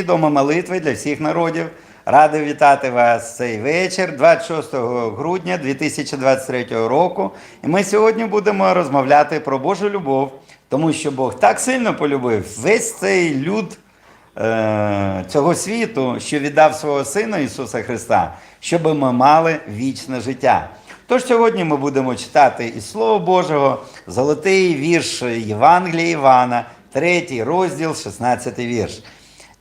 Дома молитви для всіх народів. Радий вітати вас цей вечір, 26 грудня 2023 року. І ми сьогодні будемо розмовляти про Божу любов, тому що Бог так сильно полюбив весь цей люд е, цього світу, що віддав свого Сина Ісуса Христа, щоб ми мали вічне життя. Тож сьогодні ми будемо читати із Слова Божого, золотий вірш Євангелія Івана, третій розділ, 16 вірш.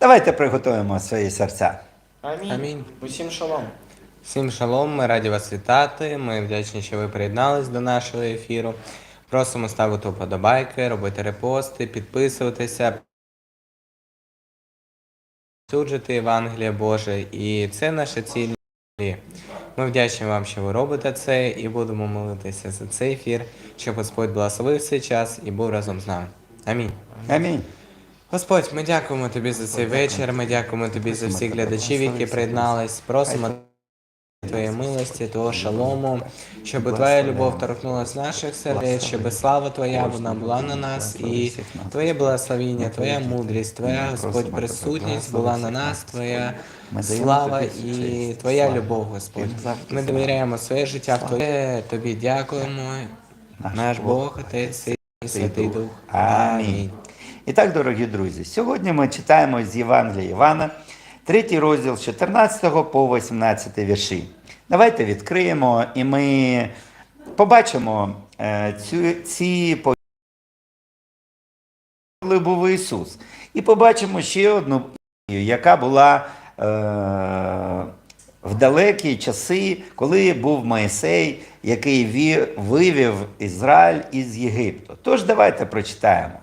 Давайте приготуємо свої серця. Амінь. Амінь. Усім шалом. Всім шалом, ми раді вас вітати. Ми вдячні, що ви приєднались до нашого ефіру. Просимо ставити вподобайки, робити репости, підписуватися, суджити Євангеліє Боже. І це наша ціль. Ми вдячні вам, що ви робите це, і будемо молитися за цей ефір, щоб Господь благословив цей час і був разом з нами. Амінь. Амінь. Господь, ми дякуємо тобі за цей вечір. Ми дякуємо тобі за всіх глядачів, які приєднались. Просимо Твоєї милості, Твого шалому, щоб Твоя любов торкнулась наших сердець, щоб слава Твоя вона була на нас, і Твоє благословіння, Твоя мудрість, Твоя Господь присутність була на нас, Твоя слава і Твоя любов, Господь. Ми довіряємо своє життя в Твоє. Тобі дякуємо, наш Бог, Отець і Святий Дух. Амінь. І так, дорогі друзі, сьогодні ми читаємо з Євангелія Івана, третій розділ з 14 по 18 вірші. Давайте відкриємо і ми побачимо е, цю, ці по- коли був Ісус. І побачимо ще одну, яка була е, в далекі часи, коли був Моїсей, який вивів Ізраїль із Єгипту. Тож давайте прочитаємо.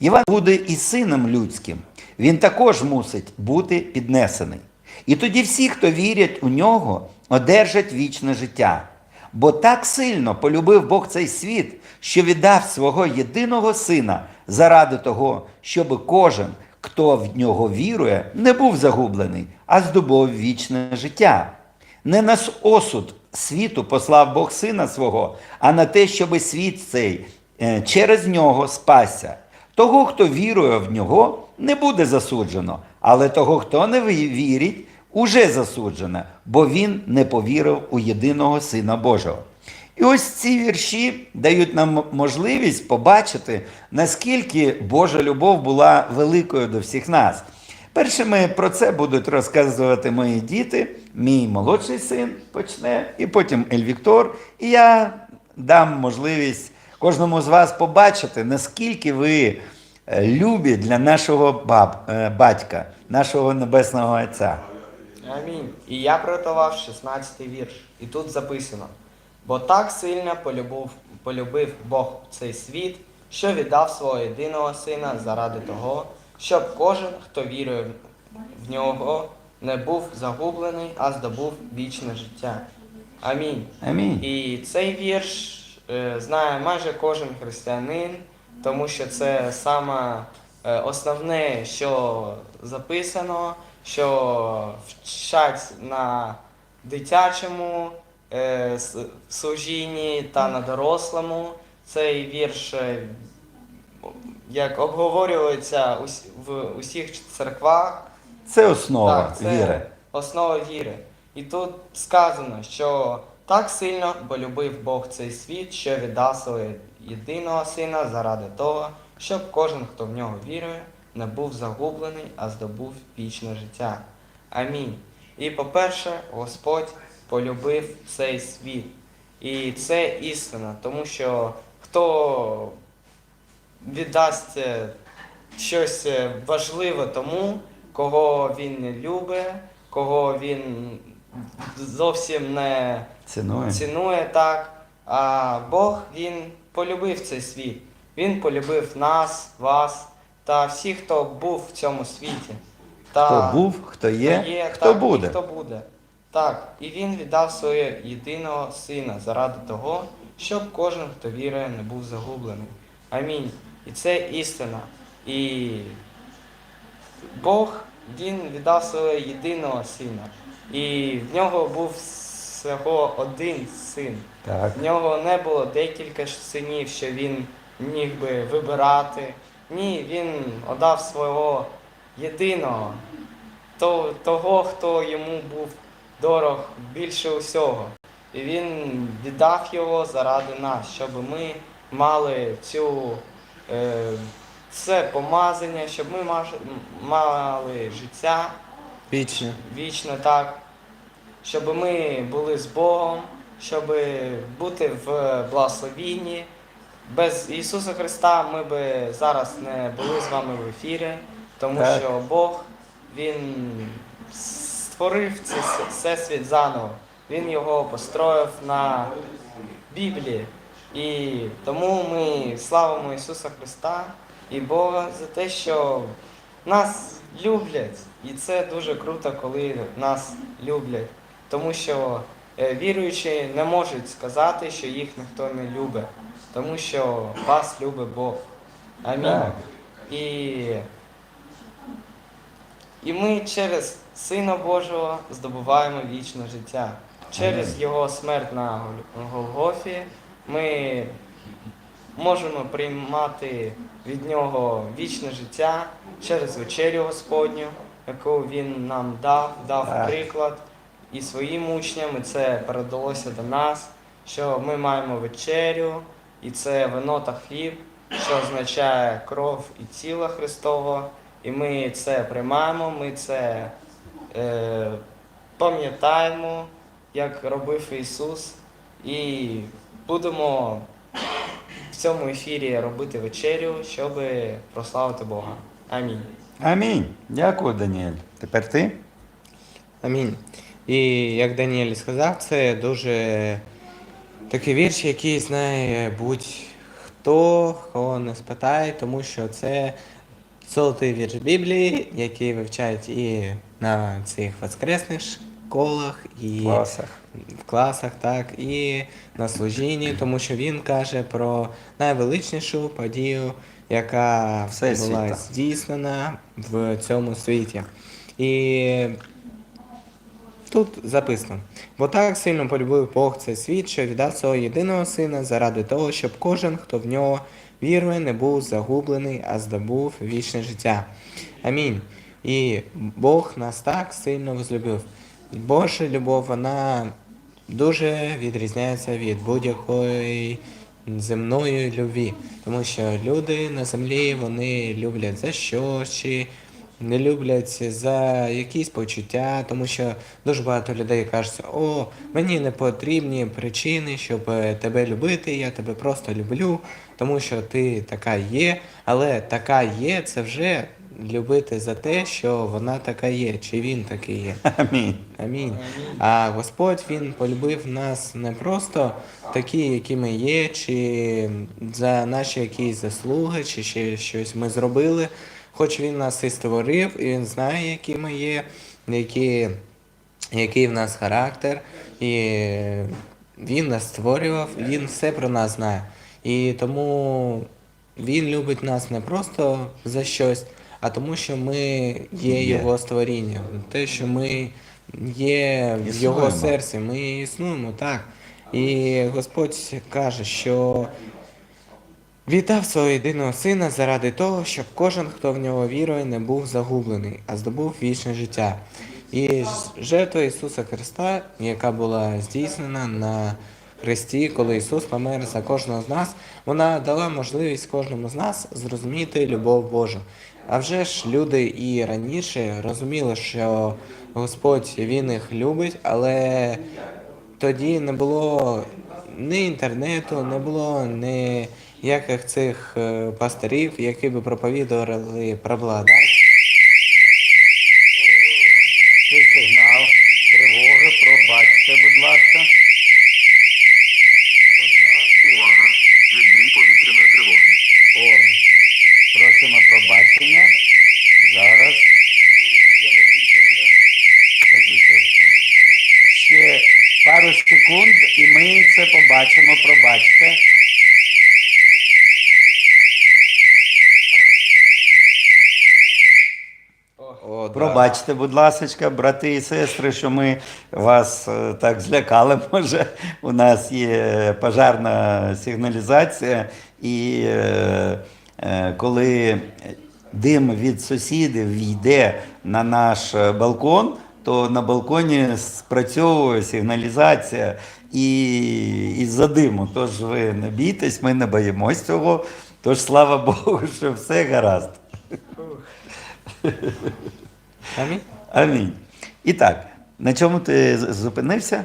Іван буде і сином людським. Він також мусить бути піднесений. І тоді всі, хто вірять у нього, одержать вічне життя. Бо так сильно полюбив Бог цей світ, що віддав свого єдиного сина заради того, щоб кожен, хто в нього вірує, не був загублений, а здобув вічне життя. Не на осуд світу послав Бог сина свого, а на те, щоб світ цей е, через нього спасся. Того, хто вірує в нього, не буде засуджено, але того, хто не вірить, уже засуджено, бо він не повірив у єдиного Сина Божого. І ось ці вірші дають нам можливість побачити, наскільки Божа любов була великою до всіх нас. Першими про це будуть розказувати мої діти. Мій молодший син почне, і потім Ельвіктор. І я дам можливість кожному з вас побачити, наскільки ви е, любі для нашого баб, е, батька, нашого небесного Отця. Амінь. І я приготував 16 вірш. І тут записано: бо так сильно полюбив, полюбив Бог цей світ, що віддав свого єдиного сина заради того, щоб кожен, хто вірує в нього, не був загублений, а здобув вічне життя. Амінь. Амінь. І цей вірш знає майже кожен християнин, тому що це саме е, основне, що записано, що вчать на дитячому е, служінні та на дорослому. Цей вірш, е, як обговорюється в усіх церквах, Це основа так, це віри. основа віри. І тут сказано, що так сильно полюбив Бог цей світ, що віддав свого єдиного сина заради того, щоб кожен, хто в нього вірує, не був загублений, а здобув вічне життя. Амінь. І по-перше, Господь полюбив цей світ. І це істина, тому що хто віддасть е, щось е, важливе тому, кого він не любить, кого він зовсім не Цінує. цінує так. А Бог він полюбив цей світ. Він полюбив нас, вас та всіх, хто був в цьому світі. Та Хто був, хто є, хто так, буде. І хто буде. Так, і він віддав свого єдиного сина заради того, щоб кожен, хто вірує, не був загублений. Амінь. І це істина. І Бог він віддав свого єдиного сина. І в нього був всього один син. Так. В нього не було декілька ж синів, що він міг би вибирати. Ні, він отдав свого єдиного, того, хто йому був дорог більше усього. І він віддав його заради нас, щоб ми мали цю е, це помазання, щоб ми мали життя Вічно. вічно так, щоб ми були з Богом, щоб бути в благословінні. Без Ісуса Христа ми би зараз не були з вами в ефірі, тому Так. що Бог Він створив цей всесвіт заново. Він його построїв на Біблії. І тому ми славимо Ісуса Христа і Бога за те, що нас люблять. І це дуже круто, коли нас люблять. Тому що е, віруючі не можуть сказати, що їх ніхто не любить, тому що вас любить Бог. Амінь. І, і ми через Сина Божого здобуваємо вічне життя. Через Його смерть на Голгофі ми можемо приймати від Нього вічне життя через вечерю Господню, яку Він нам дав, дав приклад і своїм учням, і це передалося до нас, що ми маємо вечерю, і це вино та хліб, що означає кров і тіло Христове. І ми це приймаємо, ми це е, пам'ятаємо, як робив Ісус, і будемо в цьому ефірі робити вечерю, щоб прославити Бога. Амінь. Амінь. Дякую, Даніель. Тепер ти? Амінь. І як Даніель сказав, це дуже такий вірш, який знає будь-хто, кого не спитає, тому що це золотий вірш Біблії, який вивчають і на цих воскресних школах, і В класах. в класах, так, і на служінні, тому що він каже про найвеличнішу подію, яка Всесвіта. була здійснена в цьому світі. І тут записано: бо так сильно полюбив Бог цей світ, що віддав свого єдиного сина заради того, щоб кожен, хто в нього вірує, не був загублений, а здобув вічне життя. Амінь. І Бог нас так сильно возлюбив. Божа любов, вона дуже відрізняється від будь-якої земної любві. Тому що люди на землі вони люблять за щось, чи не люблять за якісь почуття, тому що дуже багато людей кажуть, о, мені не потрібні причини, щоб е, тебе любити, я тебе просто люблю, тому що ти така є, але така є, це вже любити за те, що вона така є, чи він такий є. Амінь. Амінь. А Господь Він полюбив нас не просто такі, які ми є, чи за наші якісь заслуги, чи ще щось ми зробили. Хоч він нас і створив, і він знає, які ми є, які, який в нас характер, і він нас створював, він все про нас знає. І тому він любить нас не просто за щось, а тому, що ми є Є. його створінням. Те, що ми є в його серці, ми існуємо, так. І Господь каже, що віддав свого єдиного сина заради того, щоб кожен, хто в нього вірує, не був загублений, а здобув вічне життя. І жертва Ісуса Христа, яка була здійснена на Христі, коли Ісус помер за кожного з нас, вона дала можливість кожному з нас зрозуміти любов Божу. А вже ж люди і раніше розуміли, що Господь Він їх любить, але тоді не було ні інтернету, не було ніяких цих е, пастирів, які би проповідували про благодать. Це сигнал тривоги. Пробачте, будь ласка. Увага! Відбій повітряної тривоги. О, просимо пробачення. Зараз. Виключив. Ще пару секунд, і ми це побачимо. Пробачте. О, да. Пробачте, будь ласка, брати і сестри, що ми вас е, так злякали. Може, у нас є пожарна сигналізація, і е, е, коли дим від сусідів йде на наш балкон, то на балконі спрацьовує сигналізація і із-за диму. Тож ви не бійтесь, ми не боїмось цього. Тож слава Богу, що все гаразд. Амінь. Амінь. І так, на чому ти зупинився?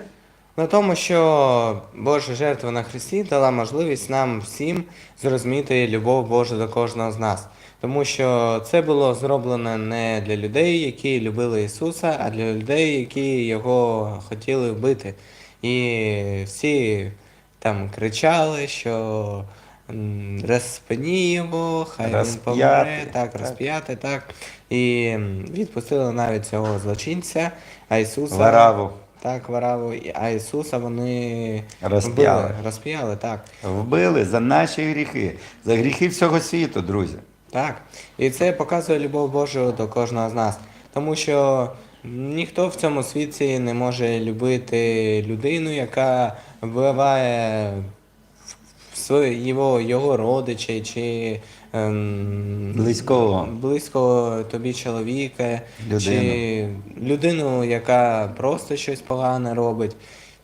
На тому, що Божа жертва на Христі дала можливість нам всім зрозуміти любов Божу до кожного з нас. Тому що це було зроблено не для людей, які любили Ісуса, а для людей, які його хотіли вбити. І всі там кричали, що м, розпині його, хай він помре, так, так. розп'яти, так. І відпустили навіть цього злочинця, а Ісуса. Вараву. Так, Вараву, а Ісуса вони Розп'яли. вбили, розп'яли, так. Вбили за наші гріхи, за гріхи всього світу, друзі. Так. І це показує любов Божу до кожного з нас. Тому що ніхто в цьому світі не може любити людину, яка вбиває його, його родичей чи ем, Близького. близького тобі чоловіка, Людину. чи людину, яка просто щось погане робить.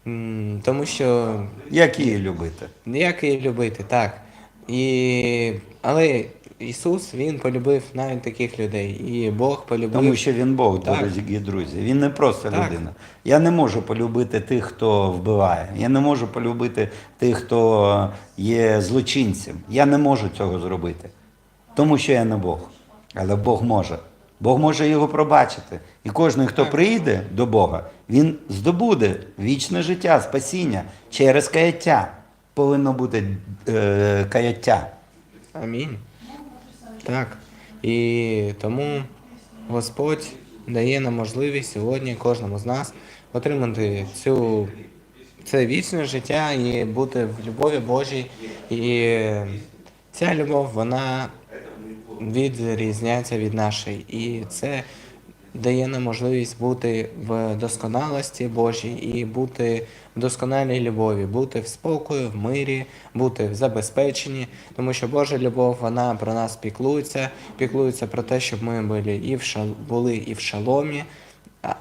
М, Тому що Як її любити? Як її любити, так. І... Але Ісус Він полюбив навіть таких людей. І Бог полюбив. Тому що він Бог, Так. дорогі друзі. Він не просто Так. людина. Я не можу полюбити тих, хто вбиває. Я не можу полюбити тих, хто є злочинцем. Я не можу цього зробити. Тому що я не Бог. Але Бог може. Бог може його пробачити. І кожен, хто прийде до Бога, він здобуде вічне життя, спасіння через каяття. Повинно бути е, каяття. Амінь. Так. І тому Господь дає нам можливість сьогодні кожному з нас отримати цю, це вічне життя і бути в любові Божій. І ця любов, вона відрізняється від нашої. І це дає нам можливість бути в досконалості Божій і бути в досконалій любові, бути в спокої, в мирі, бути в забезпеченні, тому що Божа любов вона про нас піклується, піклується про те, щоб ми були і в шал... були і в шаломі. А,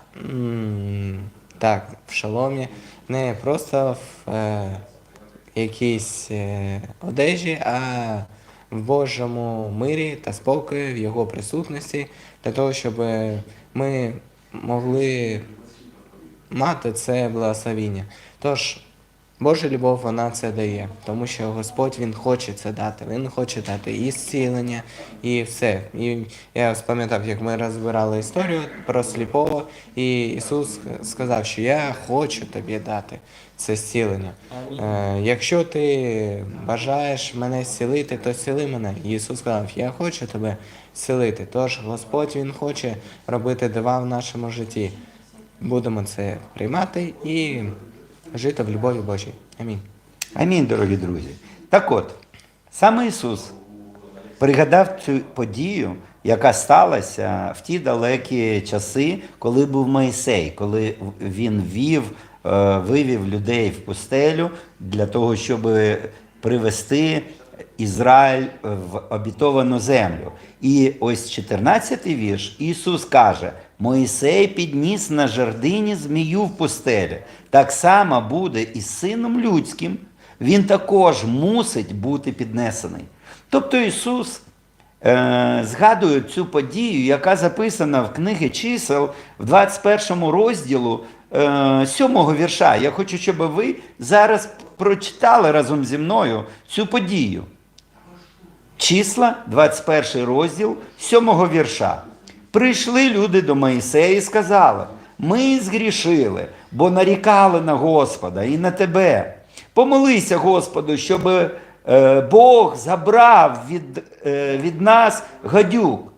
так, в шаломі, не просто в е, якійсь е, одежі, а в Божому мирі та спокої, в Його присутності, для того, щоб ми могли мати це благословіння. Тож, Божа любов вона це дає, тому що Господь Він хоче це дати. Він хоче дати і зцілення, і все. І я спам'ятав, як ми розбирали історію про сліпого, і Ісус сказав, що я хочу тобі дати це зцілення. Е, якщо ти бажаєш мене зцілити, то зціли мене. І Ісус сказав, я хочу тебе зцілити. Тож Господь Він хоче робити дива в нашому житті. Будемо це приймати і жити в любові Божій. Амінь. Амінь, дорогі друзі. Так от, саме Ісус пригадав цю подію, яка сталася в ті далекі часи, коли був Моїсей, коли він вів, е, вивів людей в пустелю для того, щоб привести Ізраїль в обітовану землю. І ось 14 вірш Ісус каже: Моїсей підніс на жердині змію в пустелі. Так само буде і з сином людським. Він також мусить бути піднесений. Тобто Ісус е, згадує цю подію, яка записана в книги чисел в 21 розділу е, 7 вірша. Я хочу, щоб ви зараз прочитали разом зі мною цю подію. Числа, 21 розділ, 7 вірша. Прийшли люди до Моїсея і сказали: Ми згрішили, бо нарікали на Господа і на тебе. Помолися Господу, щоб е, Бог забрав від, е, від нас гадюк.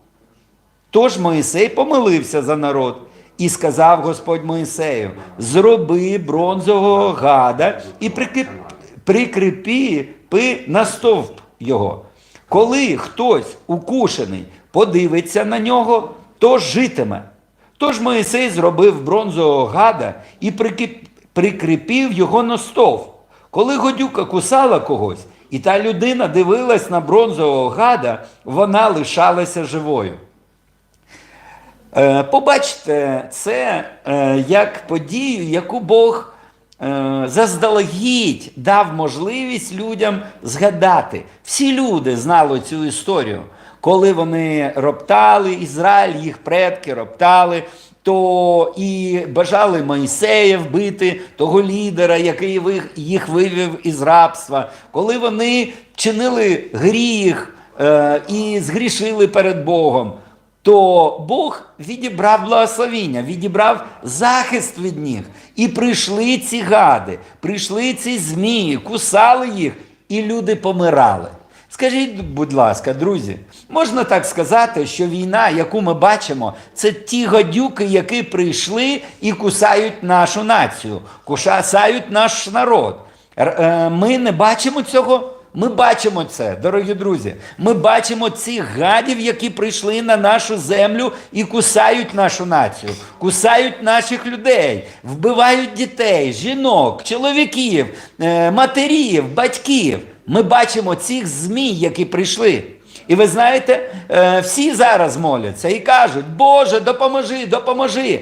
Тож Моїсей помилився за народ і сказав Господь Моїсею: зроби бронзового гада і прикріп, прикріпи на стовп його. Коли хтось укушений подивиться на нього, то житиме. Тож Моїсей зробив бронзового гада і прикріпив його на стовп. Коли годюка кусала когось, І та людина дивилась на бронзового гада, вона лишалася живою. Е, Побачте це е, як подію, яку Бог е, заздалегідь дав можливість людям згадати. Всі люди знали цю історію. Коли вони роптали, Ізраїль, їх предки роптали, то і бажали Моїсея вбити, того лідера, який їх вивів із рабства. Коли вони чинили гріх е, і згрішили перед Богом, то Бог відібрав благословіння, відібрав захист від них. І прийшли ці гади, прийшли ці змії, кусали їх, і люди помирали. Скажіть, будь ласка, друзі, можна так сказати, що війна, яку ми бачимо, це ті гадюки, які прийшли і кусають нашу націю, кусають наш народ. Е, Ми не бачимо цього. Ми бачимо це, дорогі друзі. Ми бачимо цих гадів, які прийшли на нашу землю і кусають нашу націю, кусають наших людей, вбивають дітей, жінок, чоловіків, е, матерів, батьків. Ми бачимо цих змій, які прийшли. І ви знаєте, е, всі зараз моляться і кажуть: Боже, допоможи, допоможи.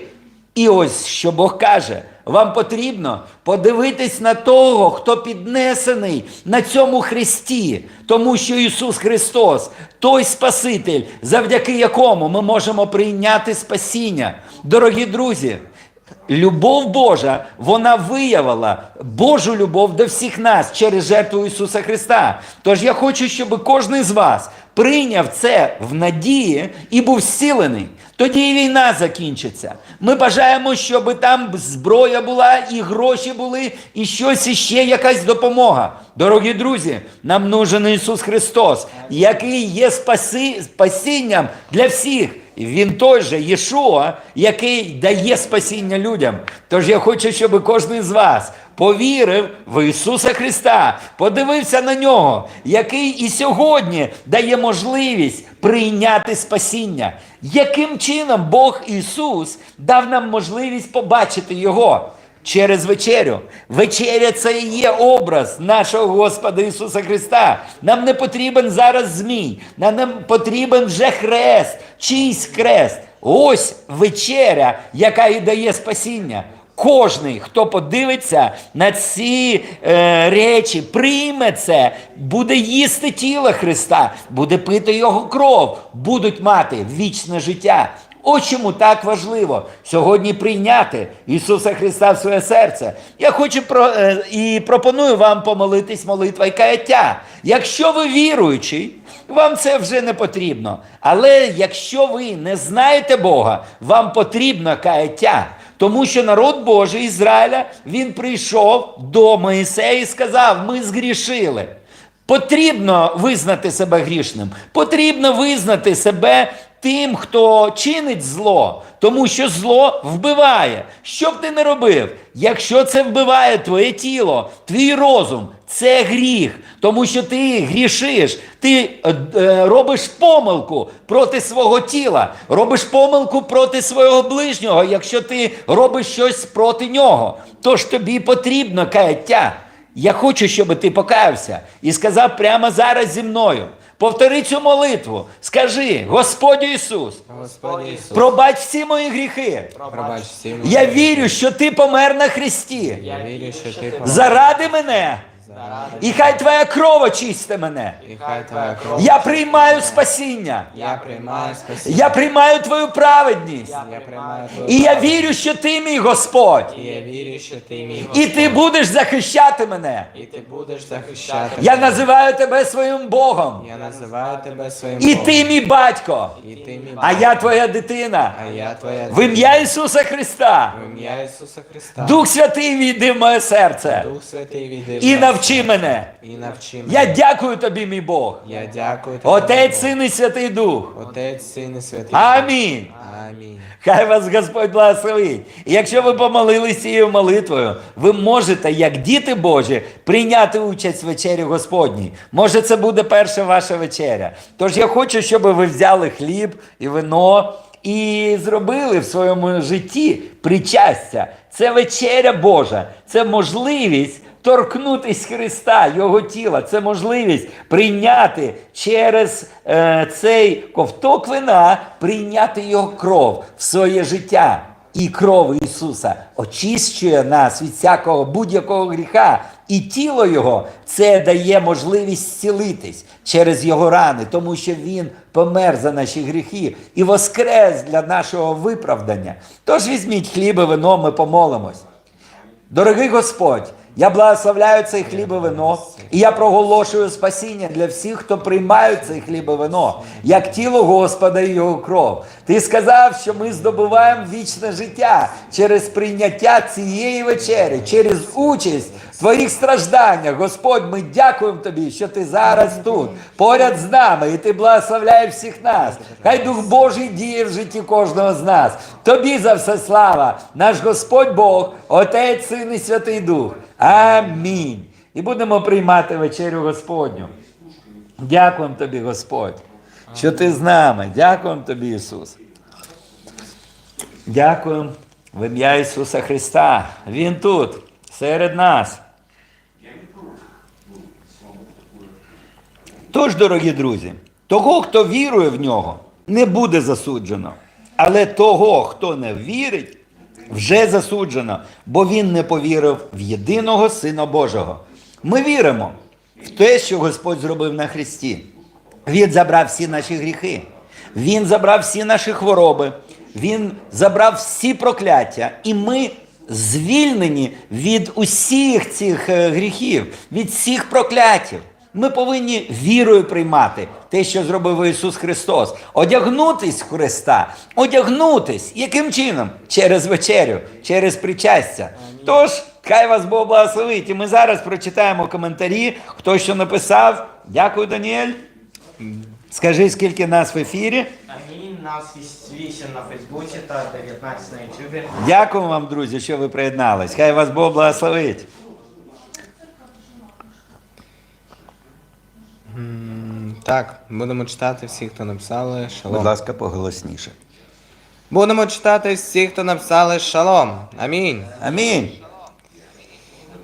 І ось що Бог каже: вам потрібно подивитись на того, хто піднесений на цьому хресті, тому що Ісус Христос, той Спаситель, завдяки якому ми можемо прийняти спасіння. Дорогі друзі, Любов Божа, вона виявила Божу любов до всіх нас через жертву Ісуса Христа. Тож я хочу, щоб кожен з вас прийняв це в надії і був зцілений. Тоді і війна закінчиться. Ми бажаємо, щоб там зброя була, і гроші були, і щось іще, якась допомога. Дорогі друзі, нам нужен Ісус Христос, який є спаси, спасінням для всіх. Він той же Єшуа, який дає спасіння людям. Тож я хочу, щоб кожен з вас повірив в Ісуса Христа, подивився на нього, який і сьогодні дає можливість прийняти спасіння. Яким чином Бог Ісус дав нам можливість побачити Його? Через вечерю. Вечеря це і є образ нашого Господа Ісуса Христа. Нам не потрібен зараз змій, нам не потрібен вже хрест, чийсь хрест. Ось вечеря, яка і дає спасіння. Кожний, хто подивиться на ці е, речі, прийме це, буде їсти тіло Христа, буде пити Його кров, будуть мати вічне життя. Ось чому так важливо сьогодні прийняти Ісуса Христа в своє серце. Я хочу про, е, і пропоную вам помолитись молитва і каяття. Якщо ви віруючий, вам це вже не потрібно. Але якщо ви не знаєте Бога, вам потрібно каяття. Тому що народ Божий Ізраїля він прийшов до Моїсея і сказав: Ми згрішили. Потрібно визнати себе грішним, потрібно визнати себе тим, хто чинить зло, тому що зло вбиває. Що б ти не робив? Якщо це вбиває твоє тіло, твій розум, це гріх, тому що ти грішиш, ти е, е, робиш помилку проти свого тіла, робиш помилку проти свого ближнього, якщо ти робиш щось проти нього. Тож тобі потрібно каяття. Я хочу, щоб ти покаявся і сказав прямо зараз зі мною. Повтори цю молитву. Скажи, Господь Ісус, Господи Ісус, пробач всі мої гріхи. пробач всі мої Я вірю, що ти помер на Христі. Я вірю, що ти помер Заради мене. І хай твоя кров очисти мене. і хай твоя кров. Я приймаю спасіння. Я приймаю спасіння. Я приймаю твою праведність. Я приймаю твою І я вірю, що ти мій Господь. І я вірю, що ти мій І ти будеш захищати мене. І ти будеш захищати. Я мене. називаю тебе своїм Богом. Я називаю тебе своїм І Богом. ти мій батько. І ти мій А я твоя дитина. А я твоя В ім'я Ісуса Христа. В ім'я Ісуса Христа. Дух Святий війди в моє серце. Дух Святий віди. І нас. Навчи мене. І навчи мене. Я дякую тобі, мій Бог. Я дякую тобі. Отець, Син і Святий Дух. Отець, Син і Святий. Амінь. Амінь. Хай вас Господь благословить. І якщо ви помолились цією молитвою, ви можете, як діти Божі, прийняти участь в вечері Господній. Може, це буде перша ваша вечеря. Тож я хочу, щоб ви взяли хліб і вино і зробили в своєму житті причастя. Це вечеря Божа, це можливість торкнутись Христа, Його тіла. Це можливість прийняти через е, цей ковток вина, прийняти Його кров в своє життя. І кров Ісуса очищує нас від всякого будь-якого гріха. І тіло Його це дає можливість зцілитись через Його рани, тому що Він помер за наші гріхи і воскрес для нашого виправдання. Тож візьміть хліб і вино, ми помолимось. Дорогий Господь, я благословляю цей хліб і вино, і я проголошую спасіння для всіх, хто приймають цей хліб і вино, як тіло Господа і його кров. Ти сказав, що ми здобуваємо вічне життя через прийняття цієї вечері, через участь в твоїх стражданнях. Господь, ми дякуємо тобі, що ти зараз тут, поряд з нами, і ти благословляєш всіх нас. Хай Дух Божий діє в житті кожного з нас. Тобі за все слава, наш Господь Бог, Отець, Син і Святий Дух. Амінь. І будемо приймати вечерю Господню. Дякуємо тобі, Господь, що ти з нами. Дякуємо тобі, Ісус. Дякуємо в ім'я Ісуса Христа. Він тут, серед нас. Тож, дорогі друзі, того, хто вірує в нього, не буде засуджено. Але того, хто не вірить, вже засуджено, бо він не повірив в єдиного Сина Божого. Ми віримо в те, що Господь зробив на Христі. Він забрав всі наші гріхи, Він забрав всі наші хвороби, Він забрав всі прокляття, і ми звільнені від усіх цих е, гріхів, від всіх прокляттів. Ми повинні вірою приймати те, що зробив Ісус Христос. Одягнутись в Христа, одягнутись. Яким чином? Через вечерю, через причастя. Тож, хай вас Бог благословить. І ми зараз прочитаємо коментарі, хто що написав. Дякую, Даніель. Скажи, скільки нас в ефірі. Амінь. Нас 8 на Фейсбуці та 19 на Ютубі. Дякую вам, друзі, що ви приєднались. Хай вас Бог благословить. М, Так, будемо читати всіх, хто написали шалом. Будь ласка, поголосніше. Будемо читати всіх, хто написали шалом. Амінь. Амінь.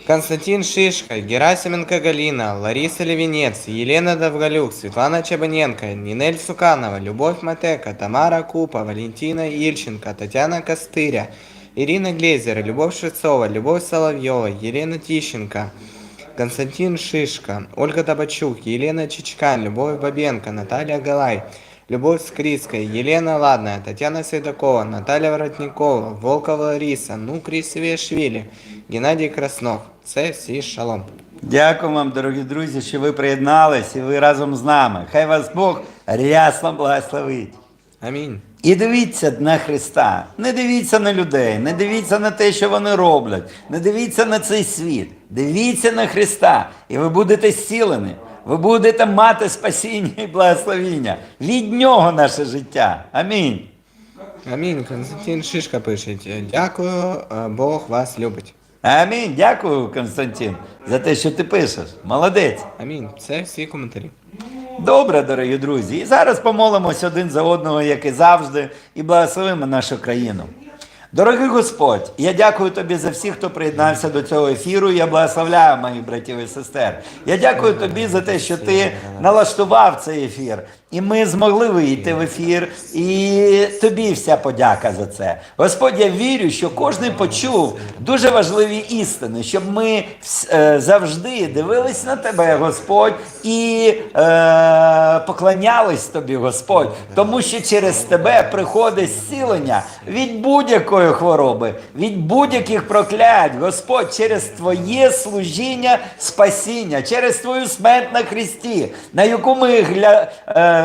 Константин Шишка, Герасименко Галина, Лариса Левинец, Елена Довголюк, Светлана Чебаненко, Нинель Суканова, Любовь Матека, Тамара Купа, Валентина Ильченко, Татьяна Костыря, Ирина Глезер, Любовь Швецова, Любовь Соловьева, Елена Тищенко, Константин Шишка, Ольга Табачук, Елена Чичкан, Любовь Бабенко, Наталья Галай, Любовь Скрицкая, Елена Ладная, Татьяна Седокова, Наталья Воротникова, Волкова Лариса, Нукри Свешвили, Геннадій Краснов. Це всі шалом. Дякую вам, дорогі друзі, що ви приєднались і ви разом з нами. Хай вас Бог рясно благословить. Амінь. І дивіться на Христа. Не дивіться на людей, не дивіться на те, що вони роблять, не дивіться на цей світ. Дивіться на Христа, і ви будете зцілені. Ви будете мати спасіння і благословіння. Від нього наше життя. Амінь. Амінь. Константин Шишка пише. Дякую, Бог вас любить. Амінь. Дякую, Константин, за те, що ти пишеш. Молодець. Амінь. Це всі коментарі. Добре, дорогі друзі. І зараз помолимось один за одного, як і завжди, і благословимо нашу країну. Дорогий Господь, я дякую тобі за всіх, хто приєднався до цього ефіру. Я благословляю моїх братів і сестер. Я дякую тобі за те, що ти налаштував цей ефір. І ми змогли вийти в ефір, і тобі вся подяка за це. Господь, я вірю, що кожен почув дуже важливі істини, щоб ми е, завжди дивились на тебе, Господь, і е, поклонялись тобі, Господь, тому що через тебе приходить зцілення від будь-якої хвороби, від будь-яких проклять, Господь, через Твоє служіння спасіння, через Твою смерть на Христі, на яку ми гля, е,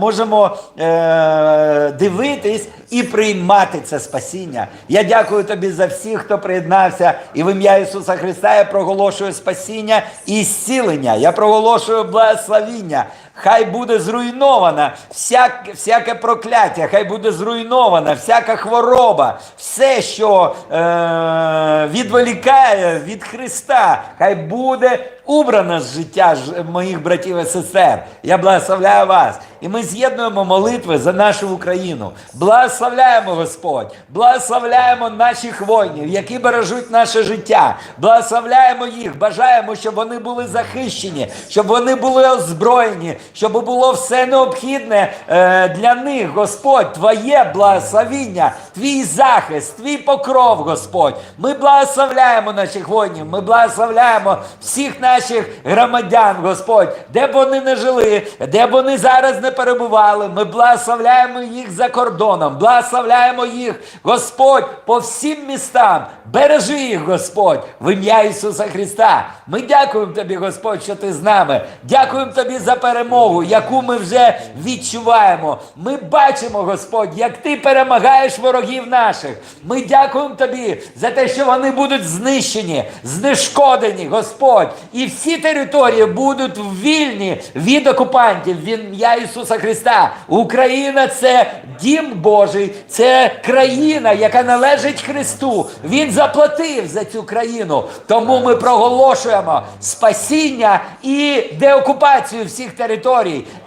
можемо е, дивитись і приймати це спасіння. Я дякую тобі за всіх, хто приєднався, і в ім'я Ісуса Христа я проголошую спасіння і зцілення. Я проголошую благословіння. Хай буде зруйнована всяк, всяке прокляття, хай буде зруйнована всяка хвороба, все, що е, відволікає від Христа, хай буде убрано з життя моїх братів і сестер. Я благословляю вас. І ми з'єднуємо молитви за нашу Україну. Благословляємо, Господь, благословляємо наших воїнів, які бережуть наше життя. Благословляємо їх, бажаємо, щоб вони були захищені, щоб вони були озброєні, щоб було все необхідне е, для них, Господь, Твоє благословіння, Твій захист, Твій покров, Господь. Ми благословляємо наших воїнів, ми благословляємо всіх наших громадян, Господь, де б вони не жили, де б вони зараз не перебували. Ми благословляємо їх за кордоном, благословляємо їх, Господь, по всім містам. Бережи їх, Господь, в ім'я Ісуса Христа. Ми дякуємо Тобі, Господь, що ти з нами. Дякуємо Тобі за перемогу, яку ми вже відчуваємо. Ми бачимо, Господь, як ти перемагаєш ворогів наших. Ми дякуємо Тобі за те, що вони будуть знищені, знешкодені, Господь. І всі території будуть вільні від окупантів в ім'я Ісуса Христа. Україна це дім Божий, це країна, яка належить Христу. Він заплатив за цю країну. Тому ми проголошуємо спасіння і деокупацію всіх територій.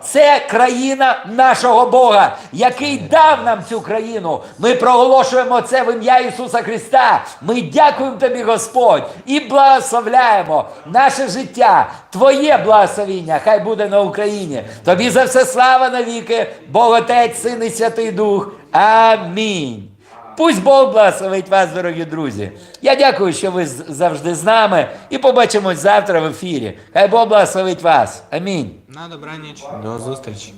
Це країна нашого Бога, який дав нам цю країну. Ми проголошуємо це в ім'я Ісуса Христа. Ми дякуємо тобі, Господь, і благословляємо наше життя. Твоє благословіння хай буде на Україні. Тобі за все слава навіки, Бог Отець, Син і Святий Дух. Амінь. Пусть Бог благословить вас, дорогі друзі. Я дякую, що ви завжди з нами. І побачимось завтра в ефірі. Хай Бог благословить вас. Амінь. На добраніч. До зустрічі.